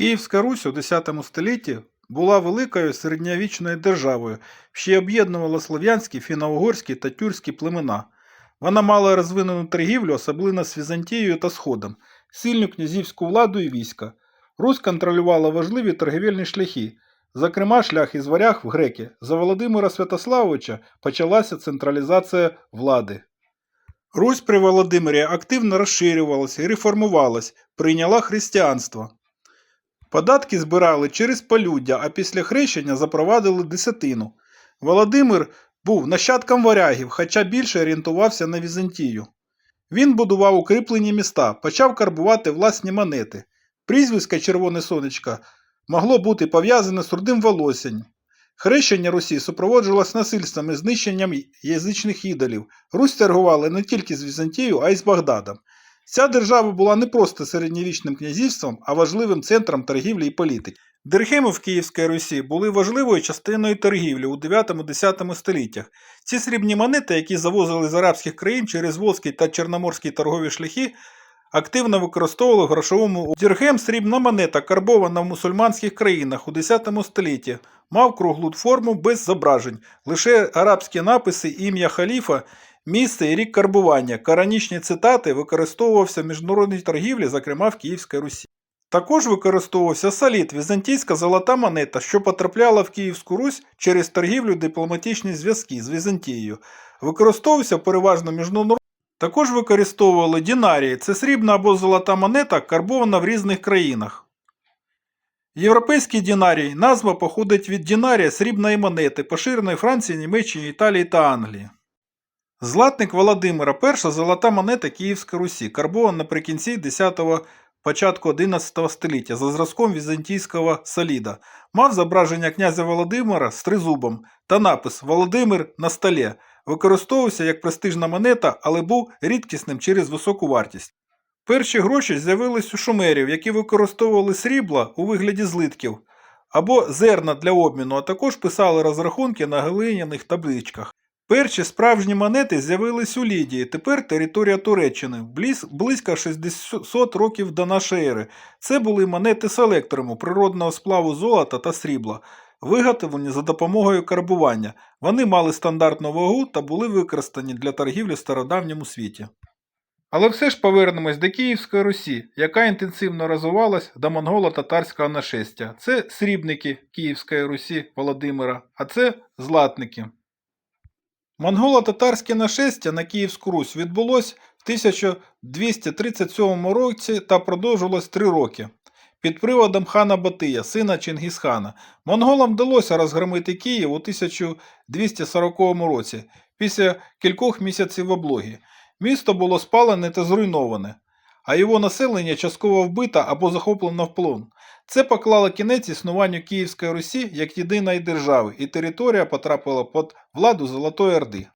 Київська Русь у X столітті була великою середньовічною державою, що об'єднувала слов'янські, фіно-угорські та тюркські племена. Вона мала розвинену торгівлю, особливо з Візантією та Сходом, сильну князівську владу і війська. Русь контролювала важливі торгівельні шляхи, зокрема шлях із варяг в греки. За Володимира Святославовича почалася централізація влади. Русь при Володимирі активно розширювалася і реформувалась, прийняла християнство. Податки збирали через полюддя, а після хрещення запровадили десятину. Володимир був нащадком варягів, хоча більше орієнтувався на Візантію. Він будував укріплені міста, почав карбувати власні монети. Прізвисько Червоне Сонечко могло бути пов'язане з рудим волоссям. Хрещення Русі супроводжувалось насильством і знищенням язичних ідолів. Русь торгувала не тільки з Візантією, а й з Багдадом. Ця держава була не просто середньовічним князівством, а важливим центром торгівлі і політики. Дирхеми в Київській Русі були важливою частиною торгівлі у 9-10 століттях. Ці срібні монети, які завозили з арабських країн через Волзький та Чорноморські торгові шляхи, активно використовували в грошовому діргем срібна монета, карбована в мусульманських країнах у 10 столітті, мав круглу форму без зображень, лише арабські написи, ім'я халіфа, місце і рік карбування. Коранічні цитати використовувався в міжнародній торгівлі, зокрема в Київській Русі. Також використовувався солід, візантійська золота монета, що потрапляла в Київську Русь через торгівлю дипломатичні зв'язки з Візантією. Використовувався переважно міжнародно. Також використовували дінарії. Це срібна або золота монета, карбована в різних країнах. Європейський дінарій назва походить від дінарія срібної монети, поширеної Франції, Німеччині, Італії та Англії. Златник Володимира перша золота монета Київської Русі, карбована наприкінці 10-го початку 11 століття за зразком візантійського соліда. Мав зображення князя Володимира з тризубом та напис Володимир на столі. Використовувався як престижна монета, але був рідкісним через високу вартість. Перші гроші з'явились у шумерів, які використовували срібла у вигляді злитків або зерна для обміну, а також писали розрахунки на глиняних табличках. Перші справжні монети з'явились у Лідії, тепер територія Туреччини, близь- близько 600 років до нашої ери. Це були монети з електрому, природного сплаву золота та срібла, виготовлені за допомогою карбування. Вони мали стандартну вагу та були використані для торгівлі в стародавньому світі. Але все ж повернемось до Київської Русі, яка інтенсивно розвивалась до монголо-татарського нашестя. Це срібники Київської Русі Володимира, а це златники. Монголо-татарське нашестя на Київську Русь відбулось в 1237 році та продовжилось три роки. Під приводом хана Батия, сина Чингісхана, монголам вдалося розгромити Київ у 1240 році, після кількох місяців облоги. Місто було спалене та зруйноване, а його населення частково вбито або захоплено в полон. Це поклало кінець існуванню Київської Русі як єдиної держави, і територія потрапила під владу Золотої Орди.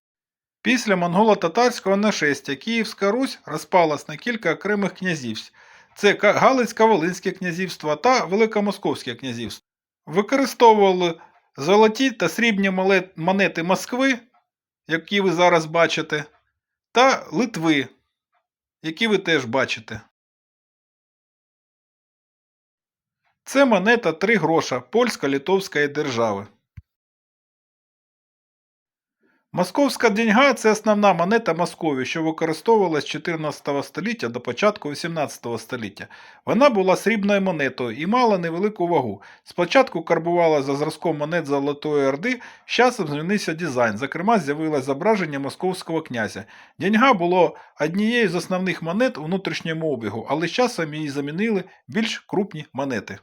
Після монголо-татарського нашестя Київська Русь розпалась на кілька окремих князівств. Це Галицько-Волинське князівство та Великомосковське князівство. Використовували золоті та срібні монети Москви, які ви зараз бачите, та Литви, які ви теж бачите. Це монета 3 гроша польсько-литовської держави. Московська деньга це основна монета Московії, що використовувалась з 14 століття до початку 18 століття. Вона була срібною монетою і мала невелику вагу. Спочатку карбувала за зразком монет Золотої Орди, з часом змінився дизайн. Зокрема, з'явилось зображення московського князя. Деньга було однією з основних монет у внутрішньому обігу, але з часом її замінили більш крупні монети.